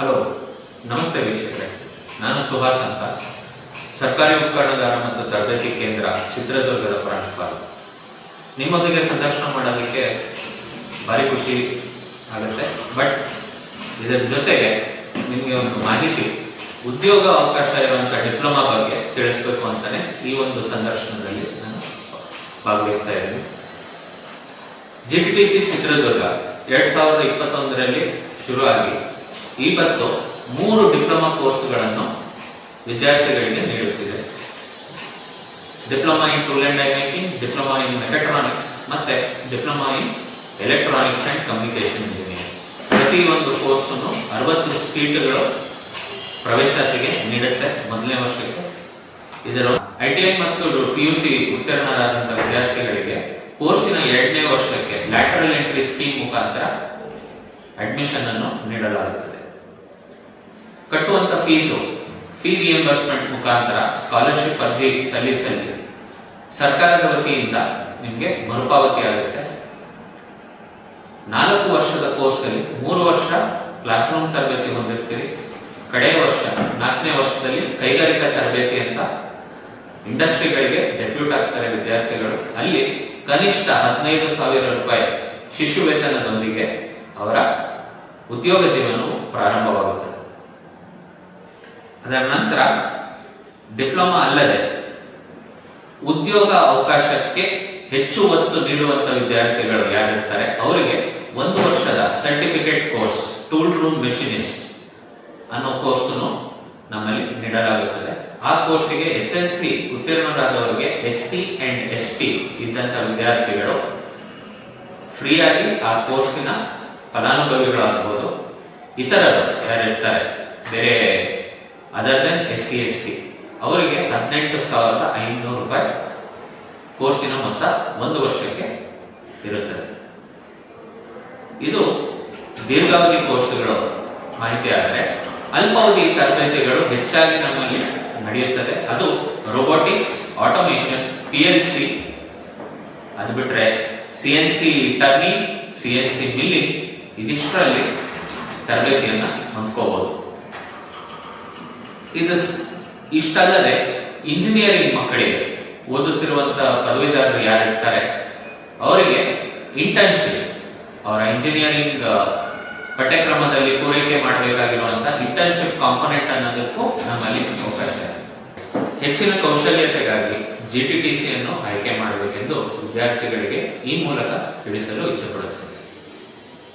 Hello, ನಮಸ್ತೆ ವೀಕ್ಷಕರೇ. ನಾನು ಸುಹಾಸ್ ಅಂತ. ಸರ್ಕಾರಿ ಉಪಕರಣಗಾರ ಮತ್ತು ತರಬೇತಿ ಕೇಂದ್ರ ಚಿತ್ರದುರ್ಗದ ಪ್ರಾಂಶುಪಾಲ. ನಿಮ್ಮೊಂದಿಗೆ ಸಂದರ್ಶನ ಮಾಡೋದಕ್ಕೆ ಭಾರಿ ಖುಷಿ ಆಗುತ್ತೆ. ಬಟ್ ಇದರ ಜೊತೆಗೆ ನಿಮಗೆ ಒಂದು ಮಾಹಿತಿ, ಉದ್ಯೋಗ ಅವಕಾಶ ಇರುವಂಥ ಡಿಪ್ಲೊಮಾ ಬಗ್ಗೆ ತಿಳಿಸ್ಬೇಕು ಅಂತಾನೆ ಈ ಒಂದು ಸಂದರ್ಶನದಲ್ಲಿ ನಾನು ಭಾಗವಹಿಸ್ತಾ ಇದ್ದೀನಿ. ಜಿ ಟಿ ಸಿ ಚಿತ್ರದುರ್ಗ ಎರಡ್ ಸಾವಿರದ ಇಪ್ಪತ್ತೊಂದರಲ್ಲಿ ಶುರುವಾಗಿ ಇವತ್ತು ಮೂರು ಡಿಪ್ಲೊಮಾ ಕೋರ್ಸ್ಗಳನ್ನು ವಿದ್ಯಾರ್ಥಿಗಳಿಗೆ ನೀಡುತ್ತಿದೆ. Diploma in tool and making diploma in electronics ಮತ್ತೆ diploma in electronics and communication engineering. ಪ್ರತಿ ಒಂದು ಕೋರ್ಸನ್ನು ಅರವತ್ತು ಸೀಟುಗಳು ಪ್ರವೇಶಾತಿಗೆ ನೀಡುತ್ತೆ ಮೊದಲನೇ ವರ್ಷಕ್ಕೆ. ಇದರ ಐಟಿಐ ಮತ್ತು ಪಿ ಯು ಸಿ ಉತ್ತೀರ್ಣರಾದಂತಹ ವಿದ್ಯಾರ್ಥಿಗಳಿಗೆ ಕೋರ್ಸಿನ ಎರಡನೇ ವರ್ಷಕ್ಕೆ ಲ್ಯಾಟರಲ್ ಎಂಟ್ರಿ ಸ್ಕೀಮ್ ಮುಖಾಂತರ ಅಡ್ಮಿಷನ್ ಅನ್ನು ನೀಡಲಾಗುತ್ತದೆ. ಕಟ್ಟುವಂತ ಫೀಸು ಫೀ ರಿಯಂಬರ್ಸ್ಮೆಂಟ್ ಮುಖಾಂತರ ಸ್ಕಾಲರ್ಶಿಪ್ ಅರ್ಜಿ ಸಲ್ಲಿಸಲಿ ಸರ್ಕಾರದ ವತಿಯಿಂದ ನಿಮಗೆ ಮರುಪಾವತಿ ಆಗುತ್ತೆ. ನಾಲ್ಕು ವರ್ಷದ ಕೋರ್ಸಲ್ಲಿ ಮೂರು ವರ್ಷ ಕ್ಲಾಸ್ ರೂಮ್ ತರಬೇತಿ ಹೊಂದಿರ್ತೀರಿ. ಕಡೆಯ ವರ್ಷ, ನಾಲ್ಕನೇ ವರ್ಷದಲ್ಲಿ ಕೈಗಾರಿಕಾ ತರಬೇತಿ ಅಂತ ಇಂಡಸ್ಟ್ರಿಗಳಿಗೆ ಡೆಬ್ಯೂಟ್ ಆಗ್ತಾರೆ ವಿದ್ಯಾರ್ಥಿಗಳು. ಅಲ್ಲಿ ಕನಿಷ್ಠ ಹದಿನೈದು ಸಾವಿರ ರೂಪಾಯಿ ಶಿಶು ವೇತನದೊಂದಿಗೆ ಅವರ ಉದ್ಯೋಗ ಜೀವನವು ಪ್ರಾರಂಭವಾಗುತ್ತದೆ. ಅದರ ನಂತರ ಡಿಪ್ಲೊಮಾ ಅಲ್ಲದೆ ಉದ್ಯೋಗ ಅವಕಾಶಕ್ಕೆ ಹೆಚ್ಚು ಒತ್ತು ನೀಡುವಂತ ವಿದ್ಯಾರ್ಥಿಗಳು ಯಾರಿರ್ತಾರೆ? ಅವರಿಗೆ ಒಂದು ವರ್ಷದ certificate course tool room machinist ಅನ್ನೋ ಕೋರ್ಸನ್ನು ನಮ್ಮಲ್ಲಿ ನೀಡಲಾಗುತ್ತದೆ. ಆ ಕೋರ್ಸಿಗೆ ಎಸ್ ಎಲ್ ಸಿ ಉತ್ತೀರ್ಣರಾದವರಿಗೆ S C and S T ಇದ್ದಂಥ ವಿದ್ಯಾರ್ಥಿಗಳು ಫ್ರೀಯಾಗಿ ಆ ಕೋರ್ಸಿನ ಫಲಾನುಭವಿಗಳಾಗಬಹುದು ಇತರರು ಯಾರಿರ್ತಾರೆ? ಬೇರೆ other than S C S T ಅವರಿಗೆ ಹದಿನೆಂಟು ಸಾವಿರದ ಐನೂರು ರೂಪಾಯಿ ಕೋರ್ಸಿನ ಮೊತ್ತ ಒಂದು ವರ್ಷಕ್ಕೆ ಇರುತ್ತದೆ. ಇದು ದೀರ್ಘಾವಧಿ ಕೋರ್ಸ್ಗಳು ಮಾಹಿತಿ ಆದರೆ ಅಲ್ಪಾವಧಿ ತರಬೇತಿಗಳು ಹೆಚ್ಚಾಗಿ ನಮ್ಮಲ್ಲಿ ನಡೆಯುತ್ತದೆ. ಅದು robotics automation P L C ಅದು ಬಿಟ್ಟರೆ C N C turning C N C milling ಇದಿಷ್ಟರಲ್ಲಿ ತರಬೇತಿಯನ್ನು ಹೊಂದ್ಕೋಬಹುದು ಇದು ಇಷ್ಟಲ್ಲದೆ ಇಂಜಿನಿಯರಿಂಗ್ ಮಕ್ಕಳಿಗೆ ಓದುತ್ತಿರುವಂತ ಪದವೀಧರರು ಯಾರಿರ್ತಾರೆ? ಅವರಿಗೆ ಇಂಟರ್ನ್ಶಿಪ್ ಅವರ ಇಂಜಿನಿಯರಿಂಗ್ ಪಠ್ಯಕ್ರಮದಲ್ಲಿ ಪೂರೈಕೆ ಮಾಡಬೇಕಾಗಿರುವಂತಹ ಇಂಟರ್ನ್ಶಿಪ್ ಕಾಂಪೊನೆಂಟ್ ಅನ್ನೋದಕ್ಕೂ ನಮ್ಮಲ್ಲಿ ಅವಕಾಶ ಇದೆ. ಹೆಚ್ಚಿನ ಕೌಶಲ್ಯತೆಗಾಗಿ ಜಿ ಟಿ ಟಿ ಸಿ ಅನ್ನು ಆಯ್ಕೆ ಮಾಡಬೇಕೆಂದು ವಿದ್ಯಾರ್ಥಿಗಳಿಗೆ ಈ ಮೂಲಕ ತಿಳಿಸಲು ಇಚ್ಛೆಪಡುತ್ತೇನೆ.